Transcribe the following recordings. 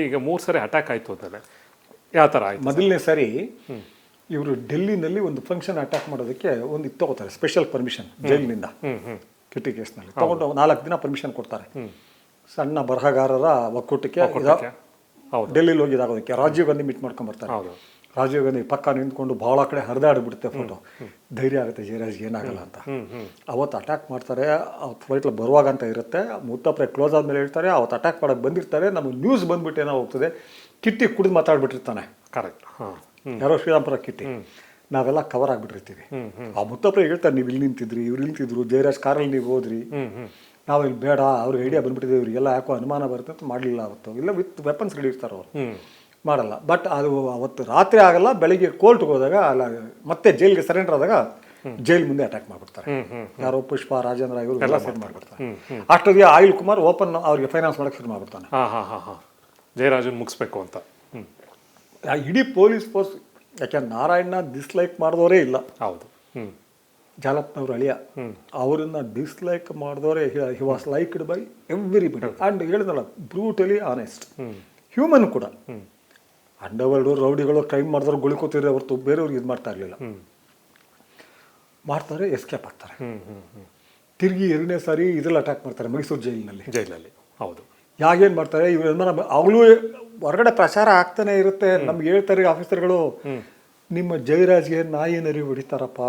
ಈಗ ಮೂರು ಸರಿ ಅಟ್ಯಾಕ್ ಆಯ್ತು ಅಂತಾನೆ ಯಾವ ಥರ ಆಯ್ತು ಮೊದಲನೇ ಸರಿ ಇವರು ಡೆಲ್ಲಿನಲ್ಲಿ ಒಂದು ಫಂಕ್ಷನ್ ಅಟ್ಯಾಕ್ ಮಾಡೋದಕ್ಕೆ ಒಂದು ಇದು ತಗೋತಾರೆ ಸ್ಪೆಷಲ್ ಪರ್ಮಿಷನ್ ಜೈಲಿನಿಂದ ಕಿಟಿ ಕೇಸ್ನಲ್ಲಿ. ತಗೊಂಡು ನಾಲ್ಕು ದಿನ ಪರ್ಮಿಷನ್ ಕೊಡ್ತಾರೆ. ಸಣ್ಣ ಬರಹಗಾರರ ಒಕ್ಕೂಟಕ್ಕೆ ಡೆಲ್ಲಿಲಿ ಹೋಗಿದಾಗೋದಕ್ಕೆ ರಾಜೀವ್ ಗಾಂಧಿ ಮೀಟ್ ಮಾಡ್ಕೊಂಡ್ಬರ್ತಾರೆ ರಾಜೀವ್ ಗಾಂಧಿ ಪಕ್ಕ ನಿಂತ್ಕೊಂಡು ಭಾಳ ಕಡೆ ಹರಿದಾಡ್ಬಿಡುತ್ತೆ ಫೋಟೋ ಧೈರ್ಯ ಆಗುತ್ತೆ ಜಯರಾಜ್ಗೆ ಏನಾಗಲ್ಲ ಅಂತ. ಅವತ್ತು ಅಟ್ಯಾಕ್ ಮಾಡ್ತಾರೆ ಅವತ್ತು ಫ್ಲೈಟ್ಲ ಬರುವಾಗ ಅಂತ ಇರುತ್ತೆ. ಮುತ್ತಪ್ರೆ ಕ್ಲೋಸ್ ಆದಮೇಲೆ ಹೇಳ್ತಾರೆ ಅವತ್ತು ಅಟ್ಯಾಕ್ ಮಾಡೋಕೆ ಬಂದಿರ್ತಾರೆ. ನಮಗೆ ನ್ಯೂಸ್ ಬಂದ್ಬಿಟ್ಟು ಏನೋ ಹೋಗ್ತದೆ ಕಿಟ್ಟಿ ಕುಡಿದು ಮಾತಾಡ್ಬಿಟ್ಟಿರ್ತಾನೆ. ಕರೆಕ್ಟ್ ಯಾರೋ ಶ್ರೀರಾಮ್ಪುರ ಕಿಟ್ಟಿ. ನಾವೆಲ್ಲ ಕವರ್ ಆಗಿಬಿಟ್ಟಿರ್ತೀವಿ. ಆ ಮುತ್ತಪ್ರೆ ಹೇಳ್ತಾರೆ ನೀವು ಇಲ್ಲಿ ನಿಂತಿದ್ರಿ ಇವ್ರು ನಿಂತಿದ್ರು ಜಯರಾಜ್ ಕಾರಲ್ಲಿ ನೀವು ಹೋದ್ರಿ. ನಾವು ಇಲ್ಲಿ ಬೇಡ ಅವ್ರಿಗೆ ಐಡಿಯಾ ಬಂದ್ಬಿಟ್ಟಿದೆ ಇವರಿಗೆಲ್ಲ ಯಾಕೋ ಅನುಮಾನ ಬರುತ್ತೆ ಅಂತ ಮಾಡಲಿಲ್ಲ ಅವತ್ತು. ಇಲ್ಲ ವಿತ್ ವೆಪನ್ಸ್ ಇರ್ತಾರೆ ಅವರು. ಮಾಡಲ್ಲ. ಬಟ್ ಅದು ಅವತ್ತು ರಾತ್ರಿ ಆಗಲ್ಲ ಬೆಳಿಗ್ಗೆ ಕೋರ್ಟ್ಗೆ ಹೋದಾಗ ಅಲ್ಲ ಮತ್ತೆ ಜೈಲ್ಗೆ ಸರೆಂಡರ್ ಆದಾಗ ಜೈಲ್ ಮುಂದೆ ಅಟ್ಯಾಕ್ ಮಾಡಿಬಿಡ್ತಾರೆ. ಯಾರೋ ಪುಷ್ಪ ರಾಜೇಂದ್ರ ಇವರು ಎಲ್ಲ ಸೆಟ್ ಮಾಡ್ಬಿಡ್ತಾರೆ. ಅಷ್ಟೊತ್ತಿಗೆ ಆಯಿಲ್ ಕುಮಾರ್ ಓಪನ್ ಅವ್ರಿಗೆ ಫೈನಾನ್ಸ್ ಮಾಡೋಕೆ ಶುರು ಮಾಡ್ಬಿಡ್ತಾನೆ. ಹಾಂ ಹಾಂ ಹಾಂ ಹಾಂ. ಜಯರಾಜನ್ ಮುಗಿಸ್ಬೇಕು ಅಂತ. ಇಡೀ ಪೊಲೀಸ್ ಫೋರ್ಸ್ ಯಾಕೆ ನಾರಾಯಣ ಡಿಸ್ಲೈಕ್ ಮಾಡಿದವರೇ ಇಲ್ಲ. ಹೌದು. ಜಾಲಪ್ನವ್ರ ಅಳಿಯ. ಅವರನ್ನ dislike ಮಾಡಿದವರೇ he was liked by everybody and ಹೇಳಿದ್ನಲ್ಲ ಬ್ರೂಟಲಿ ಆನೆಸ್ಟ್ ಹ್ಯೂಮನ್ ಕೂಡ. ಅಂಡರ್ವರ್ಲ್ಡು ರೌಡಿಗಳು ಕ್ರೈಮ್ ಮಾಡಿದವ್ರು ಗುಳಿಕೋತಿದ್ರೆ ಹೊರತು ಬೇರೆಯವ್ರಿಗೆ ಇದು ಮಾಡ್ತಾ ಇರಲಿಲ್ಲ. ಮಾಡ್ತಾರೆ ಎಸ್ಕೇಪ್ ಆಗ್ತಾರೆ. ತಿರುಗಿ ಎರಡನೇ ಸಾರಿ ಇದ್ರಲ್ಲಿ ಅಟ್ಯಾಕ್ ಮಾಡ್ತಾರೆ ಮೈಸೂರು ಜೈಲಿನಲ್ಲಿ. ಜೈಲಲ್ಲಿ ಹೌದು. ಯಾಗೇನು ಮಾಡ್ತಾರೆ ಇವ್ರ ಅವಳು ಹೊರಗಡೆ ಪ್ರಚಾರ ಆಗ್ತಾನೆ ಇರುತ್ತೆ. ನಮ್ಗೆ ಹೇಳ್ತಾರೆ ಆಫೀಸರ್ಗಳು ನಿಮ್ಮ ಜೈರಾಜ್ಗೆ ನಾಯಿ ನರಿ ಹೊಡಿತಾರಪ್ಪ.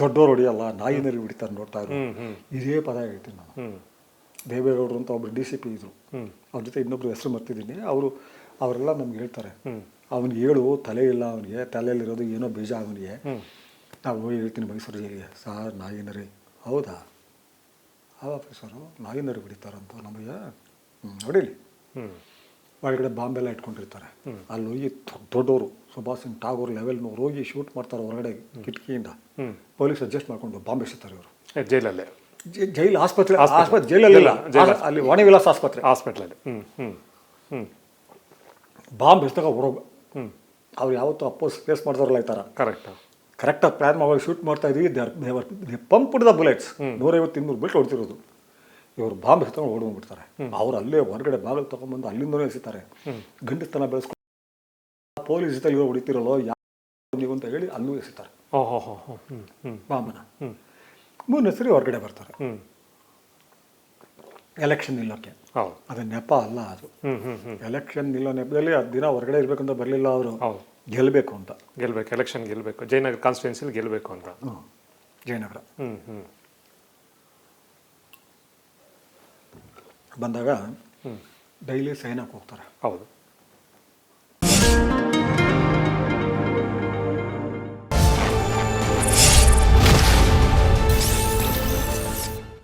ದೊಡ್ಡವ್ರು ಹೊಡಿಯಲ್ಲ ನಾಯಿ ನರಿ ಹೊಡಿತಾರೆ ನೋಡ್ತಾ ಇದ್ರು ಇದೇ ಪದ ಹೇಳ್ತೀನಿ ನಾನು. ದೇವೇಗೌಡರು ಅಂತ ಒಬ್ರು ಡಿ ಸಿ ಪಿ ಇದ್ರು. ಅವ್ರ ಜೊತೆ ಇನ್ನೊಬ್ರು ಹೆಸರು ಮರ್ತಿದ್ದೀನಿ. ಅವರು ಅವರೆಲ್ಲ ನಮ್ಗೆ ಹೇಳ್ತಾರೆ ಅವನಿಗೆ ಹೇಳು ತಲೆ ಇಲ್ಲ ಅವನಿಗೆ ತಲೆಯಲ್ಲಿರೋದು ಏನೋ ಬೀಜ ಅವನಿಗೆ. ನಾವು ಹೋಗಿ ಹೇಳ್ತೀನಿ ಮೈಸೂರು ಜೈಲಿಗೆ ಸಾರ್ ನಾಗಿನರಿ ಹೌದಾ? ಆ ಆಫೀಸರು ನಾಗಿನರಿ ಹೊಡಿತಾರಂತ ನಮಗೆ ಹ್ಞೂ ಹೊಡೀಲಿ. ಒಳಗಡೆ ಬಾಂಬೆಲ್ಲ ಇಟ್ಕೊಂಡಿರ್ತಾರೆ. ಅಲ್ಲಿ ಹೋಗಿ ದೊಡ್ಡ ದೊಡ್ಡವರು ಸುಭಾಷ್ ಸಿಂಗ್ ಟಾಗೋರ್ ಲೆವೆಲ್ನವ್ರು ಹೋಗಿ ಶೂಟ್ ಮಾಡ್ತಾರೆ ಹೊರಗಡೆ ಕಿಟಕಿಯಿಂದ. ಪೊಲೀಸ್ ಅಡ್ಜಸ್ಟ್ ಮಾಡ್ಕೊಂಡು ಬಾಂಬೆ ಸುತ್ತಾರೆ ಇವರು. ಜೈಲಲ್ಲೇ? ಜೈಲ್ ಆಸ್ಪತ್ರೆ ಆಸ್ಪತ್ರೆ. ಜೈಲಲ್ಲಿ ಅಲ್ಲಿ ವಾಣಿವಿಲಾಸ್ ಆಸ್ಪತ್ರೆ. ಹಾಸ್ಪಿಟ್ಲಲ್ಲಿ ಹ್ಞೂ ಹ್ಞೂ ಹ್ಮ್. ಬಾಂಬ್ ಎಸ್ದಾಗ ಹೊರೋಗ ಹ್ಞೂ ಅವ್ರು ಯಾವತ್ತೂ ಅಪ್ಪೋಸ್ ಫೇಸ್ ಮಾಡಿದವ್ರಲ್ಲ ಈ ಥರ ಕರೆಕ್ಟ್ ಕರೆಕ್ಟಾಗಿ ಪ್ಲ್ಯಾನ್ ಮಾಡಿ ಶೂಟ್ ಮಾಡ್ತಾ ಇದ್ವಿ. ಪಂಪ್ ಹಿಡಿದ ಬುಲೆಟ್ಸ್ ನೂರೈವತ್ತು ಇನ್ನೂರು ಬುಲೆಟ್ ಹೊಡ್ತಿರೋದು. ಇವರು ಬಾಂಬ್ ಎಸ್ಕೊಂಡು ಬಿಡ್ತಾರೆ ಅವ್ರು ಅಲ್ಲೇ ಹೊರಗಡೆ ಬಾಗಿಲು ತೊಗೊಂಬಂದು ಅಲ್ಲಿಂದಲೂ ಎಸಿತಾರೆ. ಗಂಡಸ್ತನ ಬೆಳೆಸ್ಕೊಂಡು ಪೊಲೀಸ್ ಜೊತೆ ಇವರು ಹೊಡಿತಿರಲ್ಲೋ ಯಾವ ನೀವು ಅಂತ ಹೇಳಿ ಅಲ್ಲೂ ಎಸಿತಾರೆ. ಬಾಂಬನ ಮೂರನೇ ಸರಿ ಹೊರಗಡೆ ಬರ್ತಾರೆ. ಎಲೆಕ್ಷನ್ ನಿಲ್ಲೋಕ್ಕೆ ಹೌದು. ಅದು ನೆಪ ಅಲ್ಲ ಅದು. ಎಲೆಕ್ಷನ್ ನಿಲ್ಲೋ ನೆಪದಲ್ಲಿ ಆ ದಿನ ಹೊರಗಡೆ ಇರಬೇಕು ಅಂತ ಬರಲಿಲ್ಲ ಅವರು. ಗೆಲ್ಲಬೇಕು ಅಂತ. ಗೆಲ್ಲಬೇಕು ಎಲೆಕ್ಷನ್ ಗೆಲ್ಲಬೇಕು ಜಯನಗರ ಕಾನ್ಸ್ಟಿಟ್ಯೂನ್ಸಿಲಿ ಗೆಲ್ಲಬೇಕು ಅಂತ. ಹ್ಞೂ ಜಯನಗರ. ಬಂದಾಗ ಡೈಲಿ ಡೈಲಿ ಸೈನಾಕ್ ಹೋಗ್ತಾರೆ. ಹೌದು.